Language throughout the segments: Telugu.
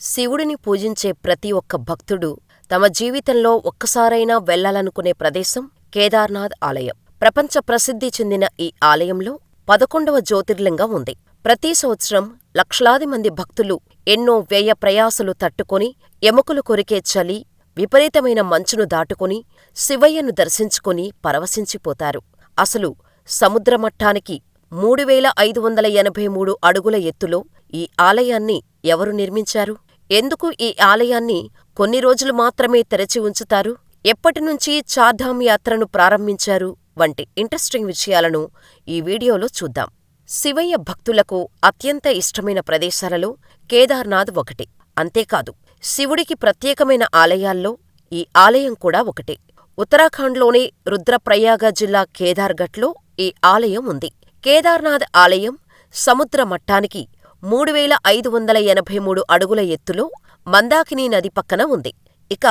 శివుడిని పూజించే ప్రతి ఒక్క భక్తుడు తమ జీవితంలో ఒక్కసారైనా వెళ్ళాలనుకునే ప్రదేశం కేదార్నాథ్ ఆలయం. ప్రపంచ ప్రసిద్ధి చెందిన ఈ ఆలయంలో పదకొండవ జ్యోతిర్లింగం ఉంది. ప్రతి సంవత్సరం లక్షలాది మంది భక్తులు ఎన్నో వ్యయ ప్రయాసలు తట్టుకొని, ఎముకలు కొరికే చలి, విపరీతమైన మంచును దాటుకుని శివయ్యను దర్శించుకుని పరవశించిపోతారు. అసలు సముద్రమట్టానికి మూడు వేల ఐదు వందల ఎనభై మూడు అడుగుల ఎత్తులో ఈ ఆలయాన్ని ఎవరు నిర్మించారు? ఎందుకు ఈ ఆలయాన్ని కొన్ని రోజులు మాత్రమే తెరచి ఉంచుతారు? ఎప్పటినుంచి చార్ధామ్ యాత్రను ప్రారంభించారు? వంటి ఇంట్రెస్టింగ్ విషయాలను ఈ వీడియోలో చూద్దాం. శివయ్య భక్తులకు అత్యంత ఇష్టమైన ప్రదేశాలలో కేదార్నాథ్ ఒకటి. అంతేకాదు, శివుడికి ప్రత్యేకమైన ఆలయాల్లో ఈ ఆలయం కూడా ఒకటి. ఉత్తరాఖండ్లోని రుద్రప్రయాగ జిల్లా కేదార్ఘట్లో ఈ ఆలయం ఉంది. కేదార్నాథ్ ఆలయం సముద్ర మట్టానికి మూడు వేల ఐదు వందల ఎనభై మూడు అడుగుల ఎత్తులో మందాకినీ నది పక్కన ఉంది. ఇక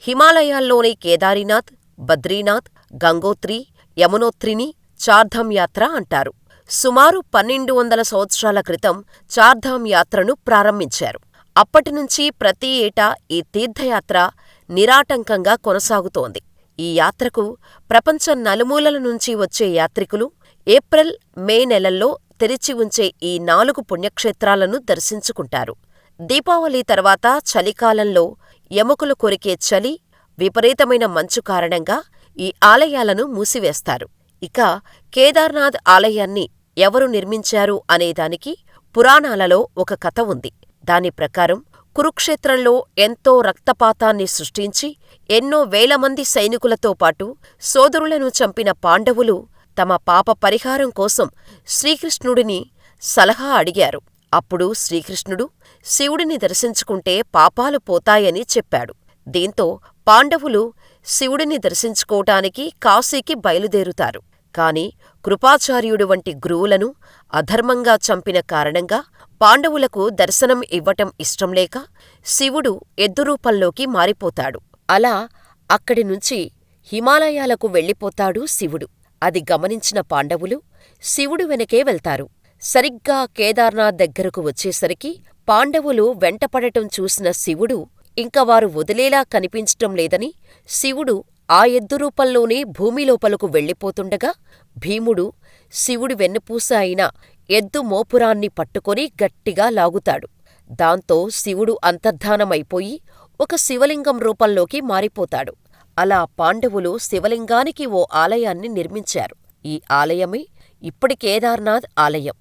హిమాలయాల్లోని కేదారీనాథ్, బద్రీనాథ్, గంగోత్రి, యమునోత్రిని చార్ధామ్ యాత్ర అంటారు. సుమారు పన్నెండు వందల సంవత్సరాల క్రితం చార్ధామ్ యాత్రను ప్రారంభించారు. అప్పటినుంచి ప్రతి ఏటా ఈ తీర్థయాత్ర నిరాటంకంగా కొనసాగుతోంది. ఈ యాత్రకు ప్రపంచం నలుమూలల నుంచి వచ్చే యాత్రికులు ఏప్రిల్, మే నెలల్లో తెరిచి ఉంచే ఈ నాలుగు పుణ్యక్షేత్రాలను దర్శించుకుంటారు. దీపావళి తర్వాత చలికాలంలో ఎముకలు కొరికే చలి, విపరీతమైన మంచు కారణంగా ఈ ఆలయాలను మూసివేస్తారు. ఇక కేదార్నాథ్ ఆలయాన్ని ఎవరు నిర్మించారు అనేదానికి పురాణాలలో ఒక కథ ఉంది. దాని ప్రకారం కురుక్షేత్రంలో ఎంతో రక్తపాతాన్ని సృష్టించి ఎన్నో వేలమంది సైనికులతో పాటు సోదరులను చంపిన పాండవులు తమ పాప పరిహారం కోసం శ్రీకృష్ణుడిని సలహా అడిగారు. అప్పుడు శ్రీకృష్ణుడు శివుడిని దర్శించుకుంటే పాపాలు పోతాయని చెప్పాడు. దీంతో పాండవులు శివుడిని దర్శించుకోటానికి కాశీకి బయలుదేరుతారు. కాని కృపాచార్యుడు వంటి గురువులను అధర్మంగా చంపిన కారణంగా పాండవులకు దర్శనం ఇవ్వటం ఇష్టంలేక శివుడు ఎద్దురూపంలోకి మారిపోతాడు. అలా అక్కడి నుంచి హిమాలయాలకు వెళ్ళిపోతాడు శివుడు. అది గమనించిన పాండవులు శివుడు వెనకే వెళ్తారు. సరిగ్గా కేదార్నాథ్ దగ్గరకు వచ్చేసరికి పాండవులు వెంటపడటం చూసిన శివుడు ఇంక వారు వదిలేలా కనిపించటం లేదని శివుడు ఆ ఎద్దు రూపంలోనే భూమిలోపలకు వెళ్ళిపోతుండగా భీముడు శివుడి వెన్నుపూస అయిన ఎద్దు మోపురాన్ని పట్టుకొని గట్టిగా లాగుతాడు. దాంతో శివుడు అంతర్ధానమైపోయి ఒక శివలింగం రూపంలోకి మారిపోతాడు. అలా పాండవులు శివలింగానికి ఓ ఆలయాన్ని నిర్మించారు. ఈ ఆలయమే ఇప్పటి కేదార్నాథ్ ఆలయం.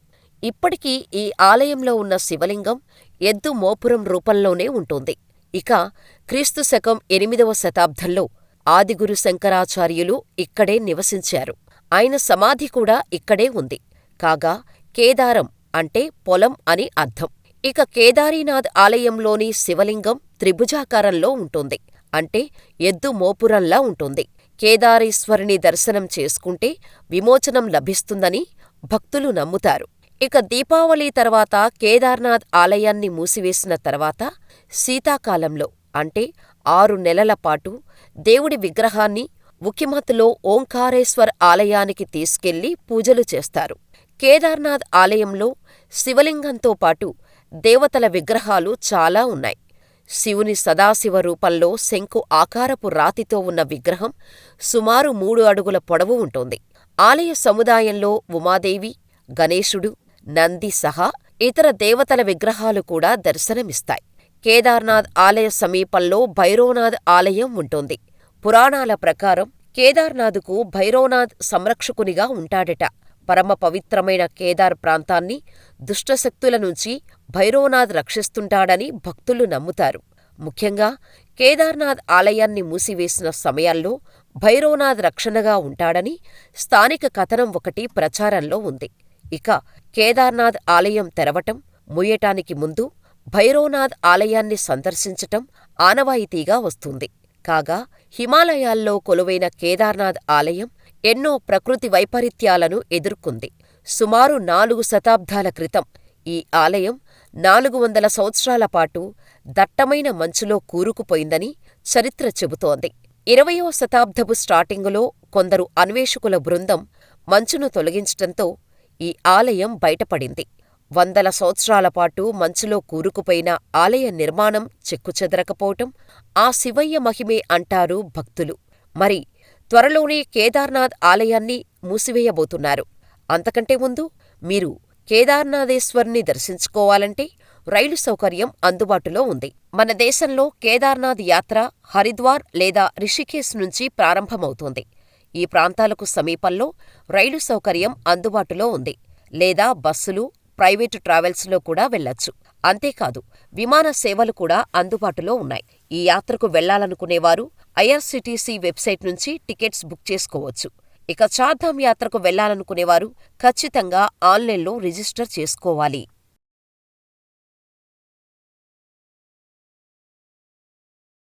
ఇప్పటికీ ఈ ఆలయంలో ఉన్న శివలింగం ఎద్దు మోపురం రూపంలోనే ఉంటుంది. ఇక క్రీస్తు శకం ఎనిమిదవ శతాబ్దంలో ఆదిగురు శంకరాచార్యులు ఇక్కడే నివసించారు. ఆయన సమాధి కూడా ఇక్కడే ఉంది. కాగా కేదారం అంటే పొలం అని అర్థం. ఇక కేదారీనాథ్ ఆలయంలోని శివలింగం త్రిభుజాకారంలో ఉంటుంది. అంటే ఎద్దు మోపురంలా ఉంటుంది. కేదారేశ్వరుని దర్శనం చేసుకుంటే విమోచనం లభిస్తుందని భక్తులు నమ్ముతారు. ఇక దీపావళి తర్వాత కేదార్నాథ్ ఆలయాన్ని మూసివేసిన తర్వాత శీతాకాలంలో అంటే ఆరు నెలల పాటు దేవుడి విగ్రహాన్ని ఉకిమత్లో ఓంకారేశ్వర్ ఆలయానికి తీసుకెళ్ళి పూజలు చేస్తారు. కేదార్నాథ్ ఆలయంలో శివలింగంతో పాటు దేవతల విగ్రహాలు చాలా ఉన్నాయి. శివుని సదాశివ రూపంలో శంకు ఆకారపు రాతితో ఉన్న విగ్రహం సుమారు మూడు అడుగుల పొడవు ఉంటుంది. ఆలయ సముదాయంలో ఉమాదేవి, గణేశుడు, నంది సహా ఇతర దేవతల విగ్రహాలు కూడా దర్శనమిస్తాయి. కేదార్నాథ్ ఆలయ సమీపంలో భైరోనాథ్ ఆలయం ఉంటుంది. పురాణాల ప్రకారం కేదార్నాథ్కు భైరోనాథ్ సంరక్షకునిగా ఉంటాడట. పరమ పవిత్రమైన కేదార్ ప్రాంతాన్ని దుష్టశక్తుల నుంచి భైరోనాథ్ రక్షిస్తుంటాడని భక్తులు నమ్ముతారు. ముఖ్యంగా కేదార్నాథ్ ఆలయాన్ని మూసివేసిన సమయాల్లో భైరోనాథ్ రక్షణగా ఉంటాడని స్థానిక కథనం ఒకటి ప్రచారంలో ఉంది. ఇక కేదార్నాథ్ ఆలయం తెరవటం, ముయ్యటానికి ముందు భైరోనాథ్ ఆలయాన్ని సందర్శించటం ఆనవాయితీగా వస్తుంది. కాగా హిమాలయాల్లో కొలువైన కేదార్నాథ్ ఆలయం ఎన్నో ప్రకృతి వైపరీత్యాలను ఎదుర్కొంది. సుమారు నాలుగు శతాబ్దాల క్రితం ఈ ఆలయం నాలుగు వందల సంవత్సరాల పాటు దట్టమైన మంచులో కూరుకుపోయిందని చరిత్ర చెబుతోంది. ఇరవయో శతాబ్దపు స్టార్టింగులో కొందరు అన్వేషకుల బృందం మంచును తొలగించటంతో ఈ ఆలయం బయటపడింది. వందల సంవత్సరాల పాటు మంచులో కూరుకుపోయిన ఆలయ నిర్మాణం చెక్కుచెదరకపోవటం ఆ శివయ్య మహిమే అంటారు భక్తులు. మరి త్వరలోనే కేదార్నాథ్ ఆలయాన్ని మూసివేయబోతున్నారు. అంతకంటే ముందు మీరు కేదార్నాథేశ్వర్ని దర్శించుకోవాలంటే రైలు సౌకర్యం అందుబాటులో ఉంది. మన దేశంలో కేదార్నాథ్ యాత్ర హరిద్వార్ లేదా రిషికేశ్ నుంచి ప్రారంభమవుతోంది. ఈ ప్రాంతాలకు సమీపంలో రైలు సౌకర్యం అందుబాటులో ఉంది. లేదా బస్సులు, ప్రైవేటు ట్రావెల్స్లో కూడా వెళ్ళొచ్చు. అంతేకాదు విమాన సేవలు కూడా అందుబాటులో ఉన్నాయి. ఈ యాత్రకు వెళ్ళాలనుకునేవారు ఐఆర్సీటీసీ వెబ్సైట్ నుంచి టికెట్స్ బుక్ చేసుకోవచ్చు. ఇక చార్ధామ్ యాత్రకు వెళ్ళాలనుకునేవారు ఖచ్చితంగా ఆన్లైన్లో రిజిస్టర్ చేసుకోవాలి.